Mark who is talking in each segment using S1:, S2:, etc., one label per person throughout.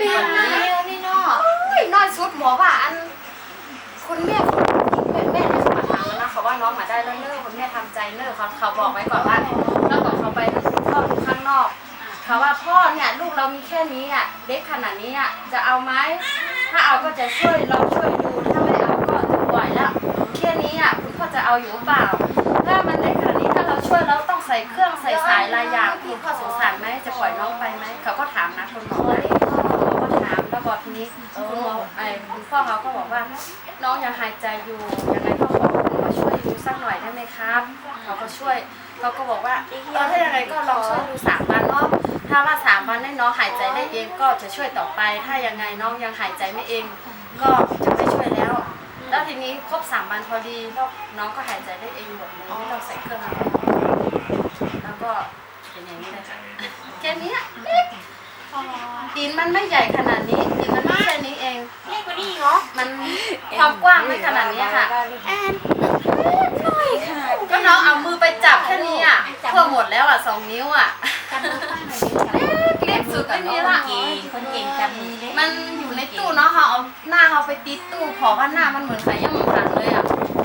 S1: เป็น
S2: วัน
S1: ไง
S2: นี้
S1: เออนี่เน
S2: อยน้อยสุดหมอว่าอันคุณแม่แม่แม่ให้เขามาทำแล้วนะเขาว่าน้องมาได้แล้วเนอะคุณแม่ทำใจเนอะเขาเขาบอกไว้ก่อนว่าแล้วก็เขาไปพ่อดูข้างนอกเขาว่าพ่อเนี่ยลูกเรามีแค่นี้อะเด็กขนาดนี้อะจะเอาไหมถ้าเอาก็จะช่วยเราช่วยดูถ้าไม่เอาก็จะปล่อยแล้วแค่นี้อะคุณพ่อจะเอาอยู่หรือเปล่าถ้ามันเล็กขนาดนี้ถ้าเราช่วยเราต้องใส่เครื่องใส่สายหลายอย่างคุณพ่อสงสารไหมจะปล่อยน้องไปไหมเขาก็ถามนะคุณหมอ นี้คุณหมอไอ้คุณพ่อเขาก็บอกว่า น้องยังหายใจอยู่ยังไงก็ขอคุณหมอช่วยดูสักหน่อยได้ไหมครับเขาก็ช่วยเขาก็บอกว่าเออถ้ายังไงก็ลองช่วยดูสามวันเนาะถ้าว่าสามวันให้น้องหายใจได้เองก็จะช่วยต่อไป ถ้ายังไงน้องยังหายใจไม่เอง ก็จะไม่ช่วยแล้ว แล้วทีนี้ครบสามวันพอดีแล้วน้องก็หายใจได้เองหมดเลยไม่ต้องใส่เครื่องอะไรแล้วก็เป็นอย่างนี้เลยค่ะแค่เนี้ยเล็กดินมันไม่ใหญ่ขนาดนี้ดินมันไม่แค่นี้เอง
S1: เล็กกว่านี้อีกเหรอ
S2: มันความกว้างไม่ขนาดนี้ค่ะ
S1: แอนน้อยค่ะ
S2: ก็น้องเอามือไปจับแค่นี้อะเพิ่มหมดแล้วอะสองนิ้วอะ
S1: กันมือข้างหน่อยดิ
S2: เล็กสุดแค่นี้ละ
S1: เก่งคนเก่งกันมือเล็ก
S2: มันอยู่ในตู้เนาะเขาเอาหน้าเขาไปติดตู้เพอว่าหน้ามันเหมือนไข่ย่างหมูหันเลยอะ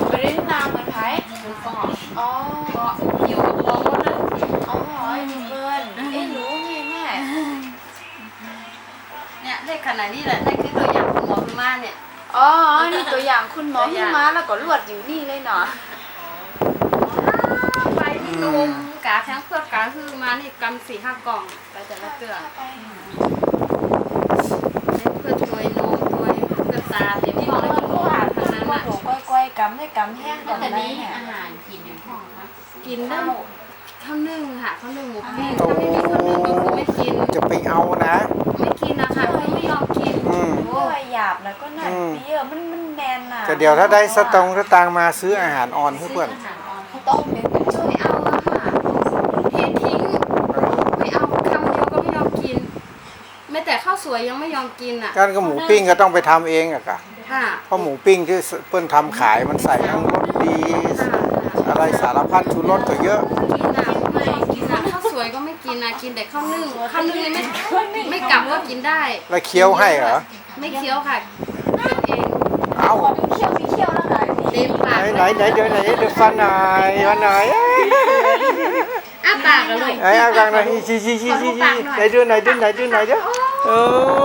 S1: ไม่ได้นามเหมือนไผ่
S2: มันก็
S1: อ๋อ
S2: ก็อยู่กับวงหมดเลย
S1: อ๋อไอ้เพื่อนเอ้ยรู้ไงแม่
S2: เนี่ยเลขขนาดนี้แหละนี่คือตัวอย่างคุณหมอคุณมาเนี่ย
S1: อ๋อ นี่ตัวอย่างคุณหมอ
S2: ตัวอ
S1: ขึ้
S2: ย่านง
S1: มาแล้วก็ลวดอยู่นี่เลยเนาะ
S2: ไปที่นมกาทั้งเพื่อกาคือมานี่กำสี่ห้ากล่องไปแต่ละเตือเพื่อถวยนมถวยเพื่อตาเต็มที่เลยคุณหมอทั้งนั้น
S1: ว่า
S2: อะ
S1: ถูกก้อยๆกำให้กำแห้งก่อนได้เนี่ย
S3: อาหารกินในห้องครับ
S2: กินได้ข้าวนึ่งค่ะข้าวนึ่งหมูปิ้งถ้าไม่มี
S1: หยาบแล้วก็หนัก
S4: อืม
S1: เยอะมันมันแมนน่ะ
S4: ก็เดี๋ยวถ้าได้สตงสตางค์มาซื้ออาหารอ่อนให้เพื่อน
S3: อาหารออน
S1: เขาต้มเป็นเป็นช่วย
S2: ไม่เอาอะค่ะเททิ้ง ไม่เอาคำเดียวก็ไม่ยอมกิน แม้แต่ข้าวสวยยังไม่ยอมกินอะ
S4: การก็หมูปิ้งก็ต้องไปทำเองอะค่ะ
S2: ค่ะ
S4: เพราะหมูปิ้งที่เพื่อนทำขายมันใส่ทั้งรสดี
S2: ค่ะ
S4: อะไรสารพัดชูรสก็เยอะ
S2: กินอะไม่กินอะข้าวสวยก็ไม่กินอะกินแต่ข้าวนึ่งข้าวนึ่งนี่ไม่ไม่กลับก็กินได้
S4: แล้วเคี้ยวให้เหรอ
S2: ไม่เคี้ยวค่ะเคี้ยวเอง
S4: เอา
S1: ขอเป็นเคี้ยวมีเคี้ยวแล้วค่ะ
S2: เต็มปาก
S4: ไหนไหนไหนเดี๋ยวไหนเดี๋ยวฟันหน่อยฟันหน่อย
S2: อ้าปากกันเลย
S4: ไอ้เอากลางหน่อยชี้ชี้ชี้ชี้ชี้ไหนดูไหนดูไหนดูไหนเดี๋ยวโอ้อืม